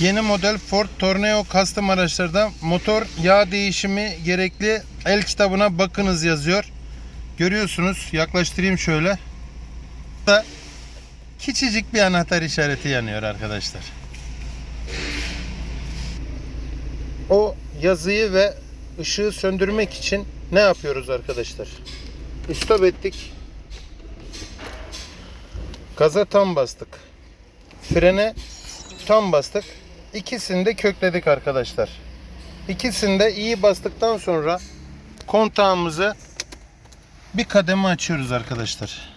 Yeni model Ford Tornado Custom araçlarda motor yağ değişimi gerekli el kitabına bakınız yazıyor. Görüyorsunuz yaklaştırayım şöyle. Da küçücük bir anahtar işareti yanıyor arkadaşlar. O yazıyı ve ışığı söndürmek için ne yapıyoruz arkadaşlar? Stop ettik. Gaza tam bastık. Frene tam bastık. İkisini de kökledik arkadaşlar. İkisini de iyi bastıktan sonra kontağımızı bir kademe açıyoruz arkadaşlar.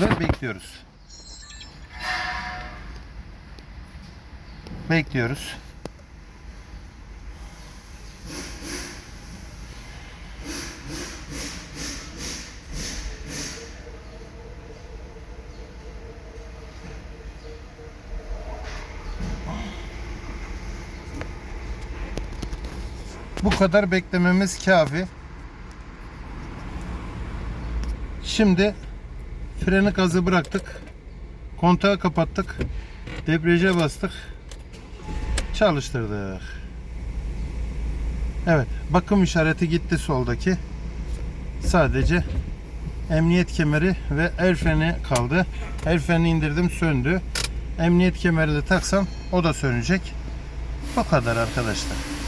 Ve bekliyoruz. Bekliyoruz. Bu kadar beklememiz kafi. Şimdi freni gazı bıraktık. Kontağı kapattık. Debriyaja bastık. Çalıştırdık. Evet, bakım işareti gitti soldaki. Sadece emniyet kemeri ve el freni kaldı. El freni indirdim, söndü. Emniyet kemeri de taksam o da sönecek. Bu kadar arkadaşlar.